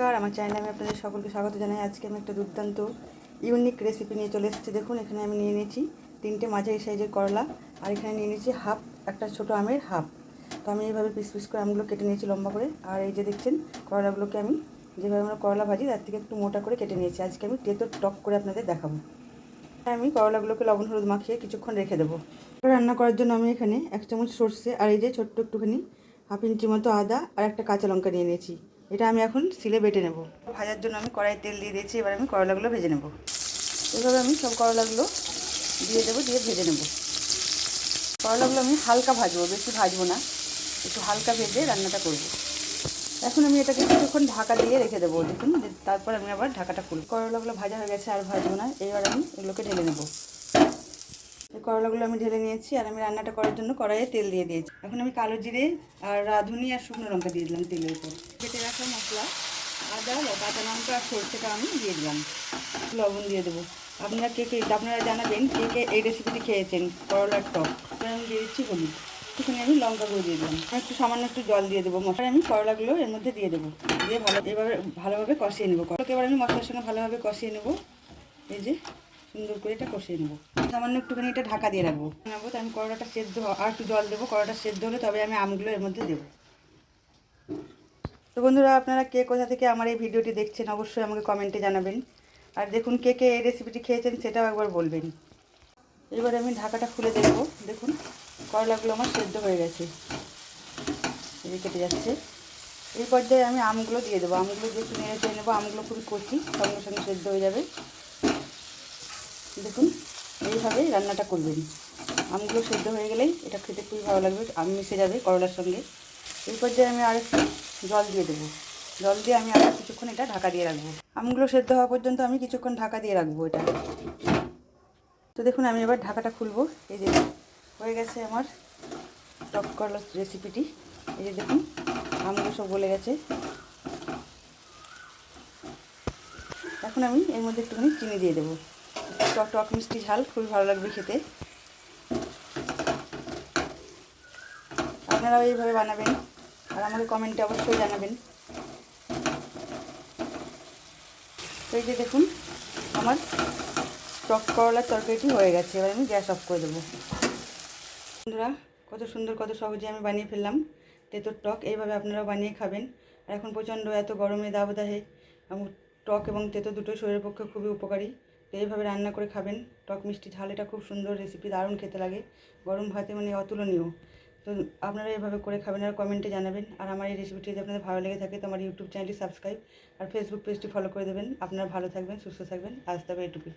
নমস্কার, আমার চ্যানেলে আমি আপনাদের সকলকে স্বাগত জানাই। আজকে আমি একটা দুর্দান্ত ইউনিক রেসিপি নিয়ে চলে এসেছি। দেখুন, এখানে আমি নিয়ে নিয়েছি তিনটে মাঝারি সাইজের করলা, আর এখানে নিয়ে নিয়েছি হাফ একটা ছোটো আমের হাফ তো আমি এইভাবে পিস পিস করে আমগুলো কেটে নিয়েছি লম্বা করে। আর এই যে দেখছেন, করলাগুলোকে আমি যেভাবে আমরা করলা ভাজি, তার থেকে একটু মোটা করে কেটে নিয়েছি। আজকে আমি তেতো টক করে আপনাদের দেখাবো। আমি করলাগুলোকে লবণ, হলুদ মাখিয়ে কিছুক্ষণ রেখে দেবো। রান্না করার জন্য আমি এখানে এক চামচ সর্ষে, আর এই যে ছোট্ট একটুখানি হাফ ইঞ্চি মতো আদা, আর একটা কাঁচা লঙ্কা নিয়ে নিয়েছি। এটা আমি এখন সিলে বেটে নেব। ভাজার জন্য আমি কড়াই তেল দিয়ে দিয়েছি, এবার আমি করলাগুলো ভেজে নেব। এভাবে আমি সব করলাগুলো দিয়ে দেবো, দিয়ে ভেজে নেব। করলাগুলো আমি হালকা ভাজবো, বেশি ভাজবো না। একটু হালকা ভেজে রান্নাটা করব। এখন আমি এটাকে কিছুক্ষণ ঢাকা দিয়ে রেখে দেবো, দেখুন, তারপর আমি আবার ঢাকাটা খুলব। করলাগুলো ভাজা হয়ে গেছে, আর ভাজবো না। এবার আমি এগুলোকে ঢেলে নেব। করলাগুলো আমি ঢেলে নিয়েছি আর আমি রান্নাটা করার জন্য কড়াইয়ে তেল দিয়ে দিয়েছি। এখন আমি কালো জিরে আর রাঁধুনি আর শুকনো লঙ্কা দিয়ে দিলাম তেলের উপর। কেটে রাখা মশলা, আদা কাঁচা লঙ্কা আর সরষেটা আমি দিয়ে দিলাম। লবণ দিয়ে দেবো। আপনারা কে কে আপনারা জানাবেন কে কে এই রেসিপিটি খেয়েছেন, করলার টক। আমি দিয়ে দিচ্ছি হলুদ। একটুখানি আমি লঙ্কা গুঁড়ো দিয়ে দিলাম। একটু সামান্য একটু জল দিয়ে দেবো। মশলা আমি করলাগুলো এর মধ্যে দিয়ে দেবো। দিয়ে ভালো এভাবে ভালোভাবে কষিয়ে নেব। করলাকে এবার আমি মশলার সঙ্গে ভালোভাবে কষিয়ে নেব। এই যে সুন্দর করে এটা কষিয়ে নেব। সামান্য একটুখানি এটা ঢাকা দিয়ে রাখব। নেব তো আমি করলাটা সেদ্ধ আর একটু জল দেবো, করলাটা সেদ্ধ হলে তবে আমি আমগুলো এর মধ্যে দেবো। তো বন্ধুরা, আপনারা কে কোথা থেকে আমার এই ভিডিওটি দেখছেন, অবশ্যই আমাকে কমেন্টে জানাবেন। আর দেখুন কে কে এই রেসিপিটি খেয়েছেন, সেটাও একবার বলবেন। এবার আমি ঢাকাটা খুলে দেখব। দেখুন, করলাগুলো আমার সেদ্ধ হয়ে গেছে। এই কেটে যাচ্ছে। এই পর্যায়ে আমি আমগুলো দিয়ে দেবো। আমগুলো দিয়ে একটু নেড়ে চেয়ে নেব, আমগুলো খুবই কচি সঙ্গে সঙ্গে সেদ্ধ হয়ে যাবে। দেখুন এইভাবেই রান্নাটা করবেন। আমগুলো সেদ্ধ হয়ে গেলেই এটা খেতে খুবই ভালো লাগবে আম মিশে যাবে করলার সঙ্গে। এই পর্যায়ে আমি আর একটু জল দিয়ে দেবো। জল দিয়ে আমি আবার কিছুক্ষণ এটা ঢাকা দিয়ে রাখব। আমগুলো সেদ্ধ হওয়া পর্যন্ত আমি কিছুক্ষণ ঢাকা দিয়ে রাখব এটা। তো দেখুন, আমি এবার ঢাকাটা খুলবো। এই যে হয়ে গেছে আমার টক করলার রেসিপিটি এই যে দেখুন, আমগুলো সব গলে গেছে। এখন আমি এর মধ্যে একটুখানি চিনি দিয়ে দেবো। টক টক মিষ্টি ঝাল, খুবই ভালো লাগবে খেতে। আপনারাও এইভাবে বানাবেন, আর আমাকে কমেন্টে অবশ্যই জানাবেন। তো এই যে দেখুন, আমার টক করলার তরকারিটি হয়ে গেছে, এবার আমি গ্যাস অফ করে দেবো। বন্ধুরা, কত সুন্দর, কত সহজে আমি বানিয়ে ফেললাম তেঁতুর টক, এইভাবে আপনারাও বানিয়ে খাবেন। আর এখন প্রচণ্ড এত গরমে দাবদাহে টক এবং তেঁতো দুটোই শরীরের পক্ষে খুবই উপকারী। তো এইভাবে রান্না করে খাবেন। টক মিষ্টি ঝাল, এটা খুব সুন্দর রেসিপি দারুণ খেতে লাগে। গরম ভাতে মানে অতুলনীয়। তো আপনারা এভাবে করে খাবেন আর কমেন্টে জানাবেন। আর আমার এই রেসিপিটি যদি আপনাদের ভালো লেগে থাকে, তো আমার ইউটিউব চ্যানেলটি সাবস্ক্রাইব আর ফেসবুক পেজটি ফলো করে দেবেন। আপনারা ভালো থাকবেন, সুস্থ থাকবেন। আসতে হবে এটুকুই।